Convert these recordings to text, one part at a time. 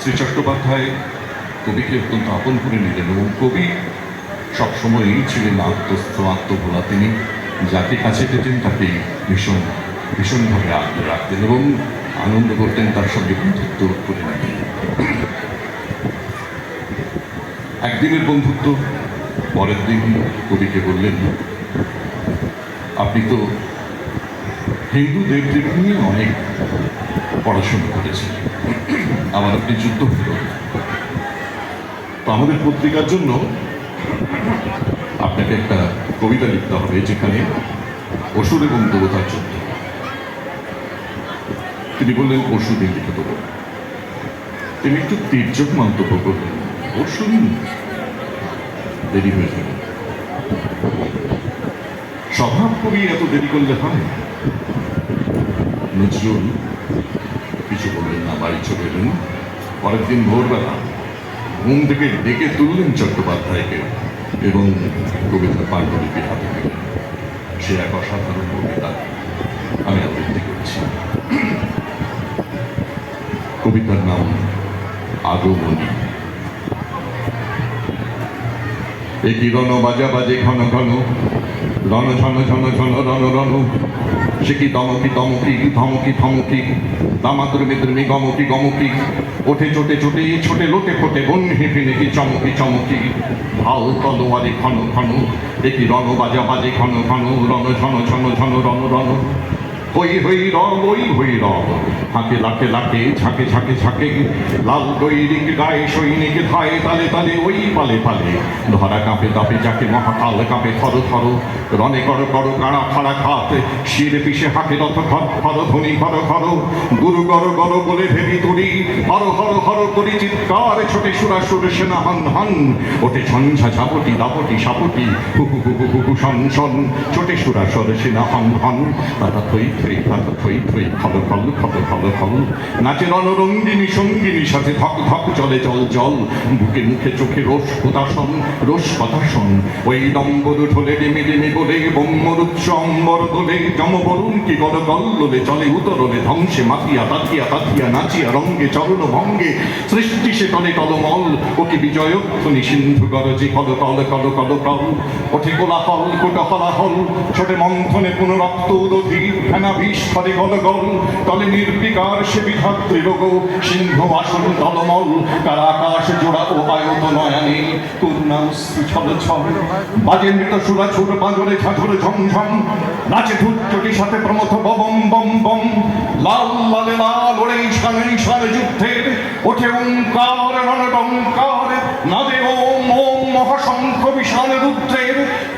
শ্রী চট্টোপাধ্যায় কবিকে অত্যন্ত আপন করে নিলেন এবং কবি সবসময়ই ছিলেন আত্মস্থ, আত্মভোলা। তিনি যাকে কাছে পেতেন তাকে ভীষণ, ভীষণভাবে আগ্রহ রাখতেন এবং আনন্দ করতেন তার সঙ্গে বন্ধুত্ব করে নিতেন। একদিনের বন্ধুত্ব, পরের দিন কবিকে বললেন, আপনি তো হিন্দু দেবদেব নিয়ে অনেক পড়াশোনা করেছেন। আপনি যুদ্ধ হলো তো আমাদের পত্রিকার জন্য আপনাকে একটা কবিতা লিখতে হবে যেখানে অসুর এবং দেবতার যুদ্ধ। তিনি বললেন অসুর লিখে দেবো। তিনি একটু তীর্যক মন্তব্য করলেন অসুর দেরি হয়ে যাবে। স্বভাব কবি এত দেরি করলে হয়? নজরুল না বাড়ি চলে এলেন। পরের দিন ভোরবেলা ঘুম থেকে ডেকে তুললেন চট্টোপাধ্যায়কে এবং কবিতার পাণ্ডুলিপি হাতে দিলেন সে এক অসাধারণ কবিতা আমি আবৃত্তি করছি। কবিতার নাম আগমনী। একই রণ বাজা বাজে ঘন ঘন, রণ ঝন ঝন ঝন রণ রণ। কি দমকি দমকি ধমকি ধমকি দামাতুর মিদ্রমি গমকি গমকি ওঠে চোটে চোটে, ছোটে লোটে ফোটে বন হেঁপে নেকি চমকি চমকি ভালো তলোয়ারে ঘন ঘন, দেখি রণ বাজা বাজে ঘন ঘন, রণ ঝন ঝন ঝন, রণ রণ। হই হই রব ওই হই রব হাঁকে লাকে লাকে ঝাঁকে ঝাঁকে ঝাঁকে, লাল গৈরিক গায়ে সৈনিক ধায়ে, তালে তালে ওই পালে পালে। ধরা কাঁপে তাপে যাকে মহাকাল কাঁপে থর থর রনে কর কর কাড়া খাড়া খাত, শির পিসে হাঁকে রথ ঘর ঘর ধ্বনি ঘর ঘর গুরু গর গর বলে ভেবি তুরি হর হর হর করি চিৎকার, ছোটে সুরাসুর সেনা হন হন। ওঠে ঝঞ্ঝা ঝাপটি, দাপটি, সাপটি, হু হু হু হু হু হু শন শন। ছোটে সুরাসর সেনা হন হন, তারা থই তারা থই থই খল খল খল খল খল নাচে রণরঙ্গিনী সঙ্গিনী সাথে ধক ধক চলে জল জল বুকে মুখে চোখে রোষ হতাশন রোষ হতাশন ওই দম্বর ঢোলে ডেমে ডেমে বলে, ব্রহ্মরুচ্চ অম্বর দোলে জমবরুণ কি গল চলে উতরলে ধ্বংসে মাতিয়া তাতিয়া তাতিয়া নাচিয়া রঙ্গে চরণ ভঙ্গে, সৃষ্টি সে তলে টলমল ওকে বিজয়োত্থনি সিন্ধু গরজে কল কল কল কল কল। ওঠে কোলাহল কোটা হলাহল ছোটে মন্থনে পুনরক্ত উদধি ফেনা গল গল তলে নির্বিকার সে রোগ সিংহ আসন কার আকাশ জোড়া ও আয়ত ছল ছল। বাজে মৃত সুরা ঝাঁঝরে ঝমঝম, নাচে সাথে প্রমথ বম বম বম। লাল লালে লাল ওরে ঈশানে ঈশান যুদ্ধের ওঠে ওঙ্কার রণডঙ্কার নাদে ওম ওম মহাশঙ্খ বিশাল রুদ্রের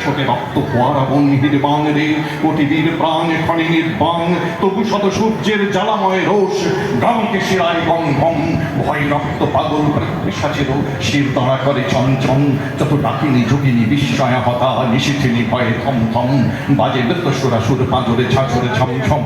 ছোটে রক্ত ফোয়ারা বন্হির বান রে কোটি প্রাণ খনি নির্বাণ তবু শত সূর্যের জ্বালাময় রোষ গামকে শিরায় বম বম ভয় রক্ত পাগল পিসাচের শির দাঁড়া করে চমচম। যত ডাকিনি যোগিনী বিস্ময়া হতা, নিশিথিনী, ভয়ে থম থম। বাজে নৃত্য সুরাসুর পাঁজরে ছাঁচরে ছমছম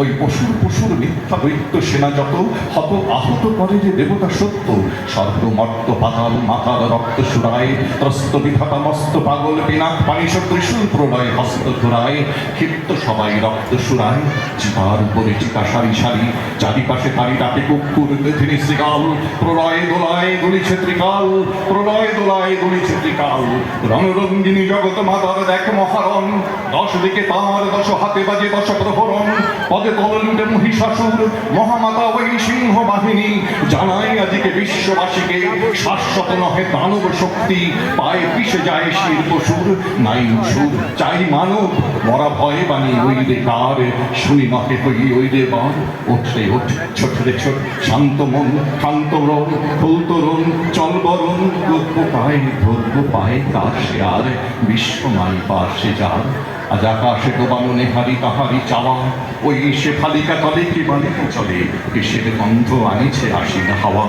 ওই পশুর পশুর মিথ্যা দৈত্য সেনা যত, হত আহত করে যে দেবতা সত্য। স্বর্গ মর্ত পাতাল মাতাল রক্ত সুরায়, ত্রস্ত বিধাতা মস্ত পাগল বিনাক পানি ত্রিশূল প্রলয় হস্ত ধরায়, ক্ষিপ্ত সবাই রক্ত সুরায় চিতার উপরে চিতা সারি সারি, চারিপাশে তারি ডাকে কুকুর তিনি শ্রীকাল, প্রলয় দোলায় গুলিছে ত্রিকাল, প্রলয় দোলায় গুলিছে ত্রিকাল রণরঙ্গিনী জগৎ মাতার দেখ মহারণ, দশ দিকে তার দশ হাতে বাজে দশ প্রহরণ, পদে তল লুটে মহিষাসুর, মহামাতা ওই সিংহ বাহিনী, জানাই আজকে বিশ্ববাসীকে শাশ্বত নহে দানব শক্তি, পায়ে পিষে যায় শির পশুর নাই সুর, চাই মানব। মরা ভয়ে বানি ওই রে কার? শুনি নহে হই ওই রে বার ওঠে ওঠ ছোট রে ছোট শান্ত মন, শান্ত রণ ফুল তরুণ চল বরণ গল্প পায়, ধর্ম পায় কার সে আর, বিশ্ব মাই পাশে যার। আজ আকাশে ডোবানো নেহারি তাহারি চাওয়া, ওই সে ফালিকা তলে কি বালিকা চলে? কিসের গন্ধ আনিছে আসিন হাওয়া?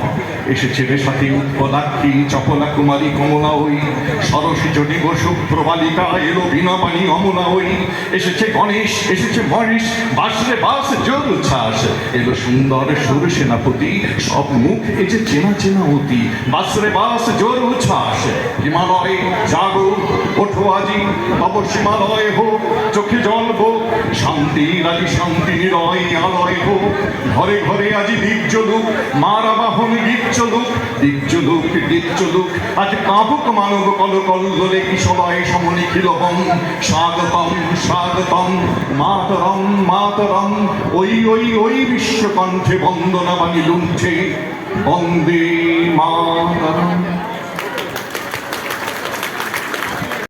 এসেছে রে সাথে উৎপলাক্ষী চপলা কুমারী কমলা ওই। সরসী জটি শুভ্র বালিকা এলো বিনা পানি অমলা ওই। এসেছে গণেশ, এসেছে মহেশ বাসরে বাস, জোর উচ্ছ্বাস। এলো সুন্দর সুর সেনাপতি, সব মুখ এ যে চেনা চেনা অতি। বাসরে বাস, জোর উচ্ছ্বাস। হিমালয় জাগো, ওঠো আজি তব সীমালয় হোক, চোখে জল হোক শান্তি রাজি শান্তি নিরয় আলয় হোক, ঘরে ঘরে আজি দীপ চলুক মারা বাহন গীত চলুক দীপ চলুক দীপ চলুক আজ কাঁপুক মানব কল কল্লোলে কি সবাই সমনিখিলহম স্বাগতম স্বাগতম, মাতরম মাতরম, ওই ওই ওই বিশ্বকণ্ঠে বন্দনা বাণী লুণ্ঠে, বন্দে মাতরম।